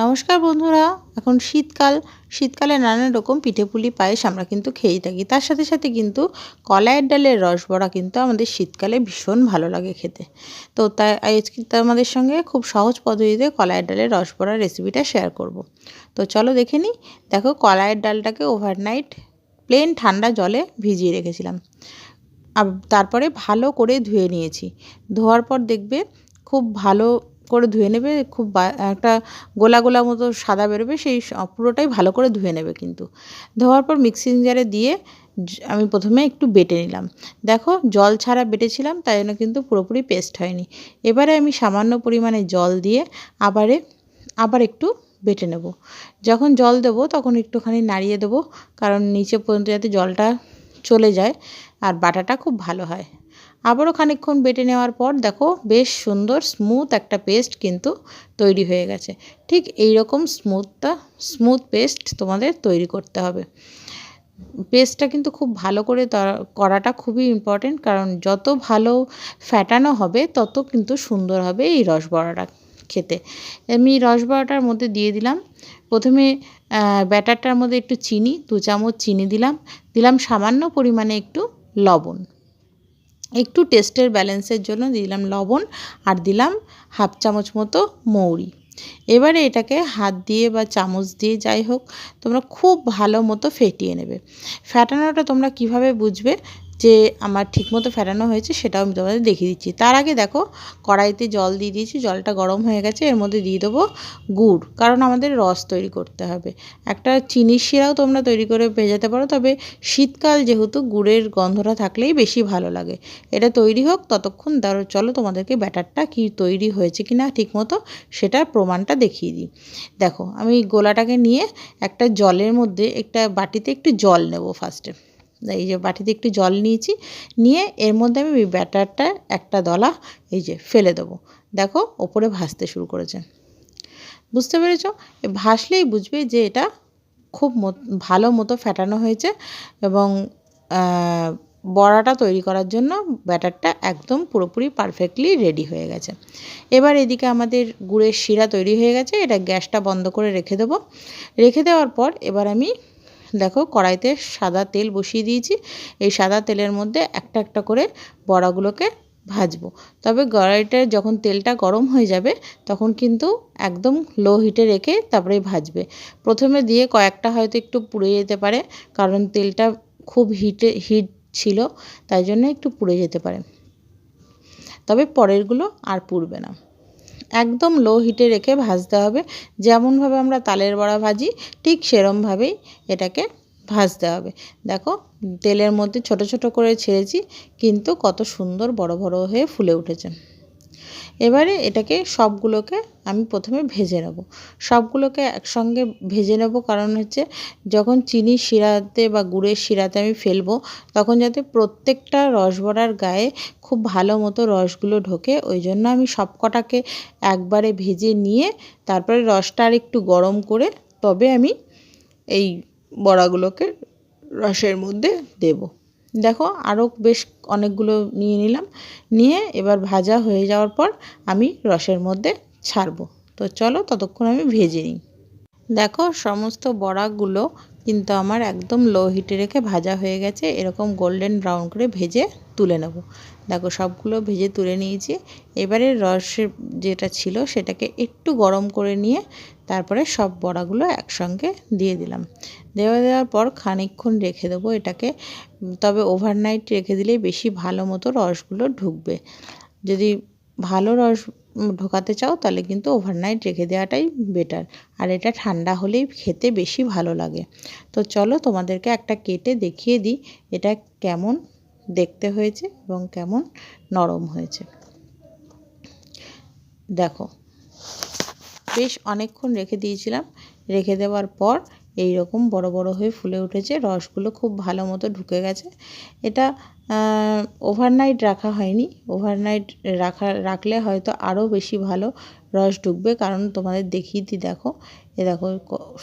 নমস্কার বন্ধুরা, এখন শীতকাল। শীতকালে নানা রকম পিঠেপুলি পায়েস আমরা কিন্তু খেয়েই থাকি। তার সাথে সাথে কিন্তু কলাইয়ের ডালের রস বড়া কিন্তু আমাদের শীতকালে ভীষণ ভালো লাগে খেতে। তো তাই আজকে আমাদের সঙ্গে খুব সহজ পদ্ধতিতে কলাইয়ের ডালের রস বড়ার রেসিপিটা শেয়ার করব। তো চলো দেখে নিই। দেখো, কলাইয়ের ডালটাকে ওভারনাইট প্লেন ঠান্ডা জলে ভিজিয়ে রেখেছিলাম। তারপরে ভালো করে ধুয়ে নিয়েছি। ধোয়ার পর দেখবে খুব ভালো করে ধুয়ে নেবে, খুব একটা গোলা গোলা মতো সাদা বেরোবে, সেই পুরোটাই ভালো করে ধুয়ে নেবে কিন্তু। ধোয়ার পর মিক্সিং জারে দিয়ে আমি প্রথমে একটু বেটে নিলাম। দেখো, জল ছাড়া বেটেছিলাম, তাই জন্য কিন্তু পুরোপুরি পেস্ট হয়নি। এবারে আমি সামান্য পরিমাণে জল দিয়ে আবারে, আবার একটু বেটে নেব। যখন জল দেবো, তখন একটুখানি নাড়িয়ে দেবো, কারণ নিচে পর্যন্ত যাতে জলটা চলে যায়, আর বাটাটা খুব ভালো হয়। আবারও খানিকক্ষণ বেটে নেওয়ার পর দেখো বেশ সুন্দর স্মুথ একটা পেস্ট কিন্তু তৈরি হয়ে গেছে। ঠিক এই রকম স্মুথটা স্মুথ পেস্ট তোমাদের তৈরি করতে হবে। পেস্টটা কিন্তু খুব ভালো করে করাটা খুবই ইম্পর্টেন্ট কারণ যত ভালো ফ্যাটানো হবে তত কিন্তু সুন্দর হবে এই রসবড়াটা খেতে। আমি রসবড়াটার মধ্যে দিয়ে দিলাম। প্রথমে ব্যাটারটার মধ্যে একটু চিনি, দু চামচ চিনি দিলাম। দিলাম সামান্য পরিমাণে একটু লবণ। একটু টেস্টের ব্যালেন্সের জন্য দিলাম লবণ আর দিলাম হাফ চামচ মতো মৌরি। এবারে এটাকে হাত দিয়ে বা চামচ দিয়ে যাই হোক, তোমরা খুব ভালো মতো ফেটিয়ে নেবে। ফেটানোটা তোমরা কীভাবে বুঝবে যে আমার ঠিকমতো ফেটানো হয়েছে সেটাও আমি তোমাদের দেখিয়ে দিচ্ছি। তার আগে দেখো, কড়াইতে জল দিয়ে দিয়েছি, জলটা গরম হয়ে গেছে, এর মধ্যে দিয়ে দেবো গুড়, কারণ আমাদের রস তৈরি করতে হবে। একটা চিনির শিরাও তোমরা তৈরি করে ভেজাতে পারো, তবে শীতকাল যেহেতু গুড়ের গন্ধটা থাকলেই বেশি ভালো লাগে। এটা তৈরি হোক, ততক্ষণ ধরো, চলো তোমাদেরকে ব্যাটারটা কি তৈরি হয়েছে কি না ঠিকমতো সেটার প্রমাণটা দেখিয়ে দিই। দেখো, আমি গোলাটাকে নিয়ে একটা জলের মধ্যে একটা বাটিতে একটু জল নেব ফার্স্টে এই যে বাটিতে একটু জল নিয়েছি, নিয়ে এর মধ্যে আমি ব্যাটারটা একটা দলা এই যে ফেলে দেবো। দেখো, ওপরে ভাসতে শুরু করেছে। বুঝতে পেরেছ? ভাসলেই বুঝবে যে এটা খুব ভালো মতো ফ্যাটানো হয়েছে এবং বড়াটা তৈরি করার জন্য ব্যাটারটা একদম পুরোপুরি পারফেক্টলি রেডি হয়ে গেছে। এবার এদিকে আমাদের গুড়ের শিরা তৈরি হয়ে গেছে, এটা গ্যাসটা বন্ধ করে রেখে দেবো। রেখে দেওয়ার পর এবার আমি দেখো কড়াইতে সাদা তেল বসিয়ে দিয়েছি। এই সাদা তেলের মধ্যে একটা একটা করে বড়াগুলোকে ভাজবো। তবে কড়াইটা যখন তেলটা গরম হয়ে যাবে, তখন কিন্তু একদম লো হিটে রেখে তারপরে ভাজবে। প্রথমে দিয়ে কয়েকটা হয়তো একটু পুড়ে যেতে পারে, কারণ তেলটা খুব হিটে হিট ছিল, তাই জন্য একটু পুড়ে যেতে পারে। তবে পরেরগুলো আর পুড়বে না। একদম লো হিটে রেখে ভাজতে হবে। যেমনভাবে আমরা তালের বড়া ভাজি, ঠিক সেরমভাবেই এটাকে ভাজতে হবে। দেখো, তেলের মধ্যে ছোট ছোট করে ছেড়েছি, কিন্তু কত সুন্দর বড় বড় হয়ে ফুলে উঠেছে। এবারে এটাকে সবগুলোকে আমি প্রথমে ভেজে নেব। সবগুলোকে একসঙ্গে ভেজে নেব কারণ হচ্ছে যখন চিনি শিরাতে বা গুড়ের শিরাতে আমি ফেলব, তখন যাতে প্রত্যেকটা রসবড়ার গায়ে খুব ভালো মতো রসগুলো ঢোকে। ওই জন্য আমি সব কটাকে একবারে ভেজে নিয়ে তারপরে রসটা আর একটু গরম করে তবে আমি এই বড়াগুলোকে রসের মধ্যে দেবো। দেখো আরও বেশ অনেকগুলো নিয়ে নিলাম। নিয়ে এবার ভাজা হয়ে যাওয়ার পর আমি রসের মধ্যে ছাড়বো। তো চলো ততক্ষণ আমি ভেজে নিই। দেখো সমস্ত বড়াগুলো কিন্তু আমার একদম লো হিটে রেখে ভাজা হয়ে গেছে। এরকম গোল্ডেন ব্রাউন করে ভেজে তুলে নেব। দেখো, সবগুলো ভেজে তুলে নিয়েছি। এবারে রসের যেটা ছিল সেটাকে একটু গরম করে নিয়ে তারপরে সব বড়াগুলো একসঙ্গে দিয়ে দিলাম। দেওয়া দেওয়ার পর খানিকক্ষণ রেখে দেবো এটাকে। তবে ওভারনাইট রেখে দিলেই বেশি ভালো মতো রসগুলো ঢুকবে। যদি ভালো রস ঢোকাতে চাও, তাহলে কিন্তু ওভারনাইট রেখে দেওয়াটাই বেটার আর এটা ঠান্ডা হলেই খেতে বেশি ভালো লাগে। তো চলো তোমাদেরকে একটা কেটে দেখিয়ে দিই, এটা কেমন দেখতে হয়েছে এবং কেমন নরম হয়েছে। দেখো, বেশ অনেকক্ষণ রেখে দিয়েছিলাম। রেখে দেওয়ার পর এই রকম বড় বড় হয়ে ফুলে উঠেছে। রসগুলো খুব ভালো মতো ঢুকে গেছে। এটা ওভারনাইট রাখা হয়নি। ওভারনাইট রাখা, রাখলে হয়তো আরও বেশি ভালো রস ঢুকবে। কারণ তোমাদের দেখিয়ে দিই, দেখো। এ দেখো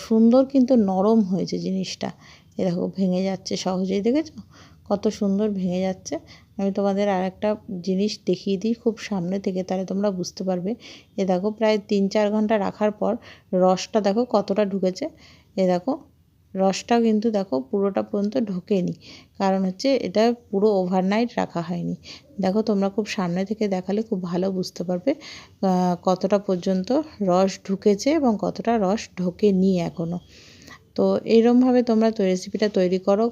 সুন্দর কিন্তু নরম হয়েছে জিনিসটা। এ দেখো, ভেঙে যাচ্ছে সহজেই, দেখেছ? কত সুন্দর ভেঙে যাচ্ছে। আমি তোমাদের আর একটা জিনিস দেখিয়ে দিই, খুব সামনে থেকে, তাহলে তোমরা বুঝতে পারবে। এ দেখো, প্রায় তিন চার ঘণ্টা রাখার পর রসটা দেখো কতটা ঢুকেছে। এ দেখো, রসটাও কিন্তু দেখো পুরোটা পর্যন্ত ঢোকেনি। কারণ হচ্ছে এটা পুরো ওভারনাইট রাখা হয়নি। দেখো তোমরা খুব সামনে থেকে দেখালে খুব ভালো বুঝতে পারবে কতটা পর্যন্ত রস ঢুকেছে এবং কতটা রস ঢোকেনি এখনও তো এইরমভাবে তোমরা তো রেসিপিটা তৈরি করো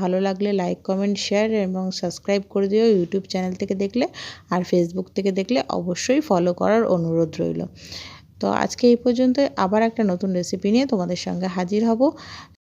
ভালো লাগলে লাইক কমেন্ট শেয়ার এবং সাবস্ক্রাইব করে দিও ইউটিউব চ্যানেল থেকে দেখলে আর ফেসবুক থেকে দেখলে অবশ্যই ফলো করার অনুরোধ রইল। তো আজকে এই পর্যন্ত আবার একটা নতুন রেসিপি নিয়ে তোমাদের সঙ্গে হাজির হব।